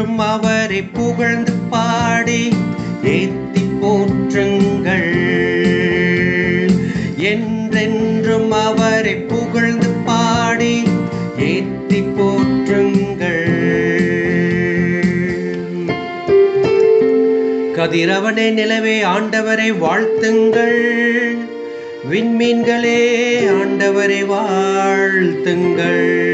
என்றும் அவரை புகழ்ந்து பாடி ஏத்தி போற்றுங்கள். என்றென்றும் அவரை புகழ்ந்து பாடி ஏத்தி போற்றுங்கள். கதிரவனே நிலவே ஆண்டவரை வாழ்த்துங்கள். விண்மீன்களே ஆண்டவரை வாழ்த்துங்கள்.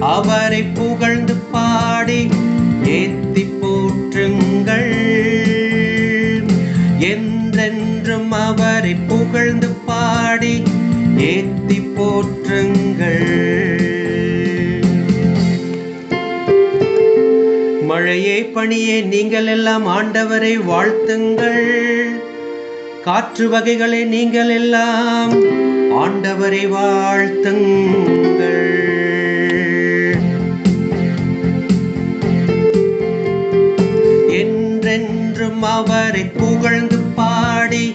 அவரை புகழ்ந்து பாடி ஏத்தி போற்றுங்கள். என்றென்றும் அவரை புகழ்ந்து பாடி ஏத்தி போற்றுங்கள். மழையே பணியே நீங்கள் எல்லாம் ஆண்டவரை வாழ்த்துங்கள். காற்று வகைகளை நீங்கள் எல்லாம் ஆண்டவரை வாழ்த்துங்கள். என்றென்றும் அவரை புகழ்ந்து பாடி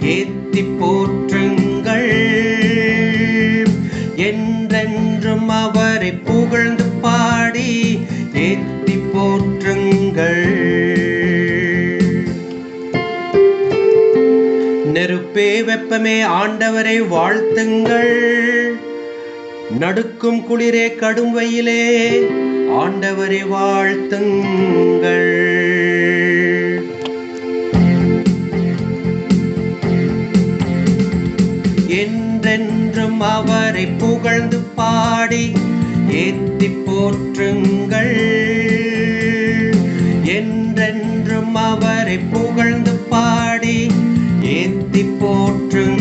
ஏத்தி போற்றுங்கள். என்றென்றும் அவரை புகழ்ந்து பாடி ஏத்தி போற்றுங்கள். நெருப்பே வெப்பமே ஆண்டவரை வாழ்த்துங்கள். நடுக்கும் குளிரே கடும் வெயிலே ஆண்டவரை வாழ்த்துங்கள். என்றென்றும் அவரை புகழ்ந்து பாடி ஏத்தி போற்றுங்கள். என்றென்றும் அவரை புகழ்ந்து பாடி ஏத்தி போற்றுங்கள்.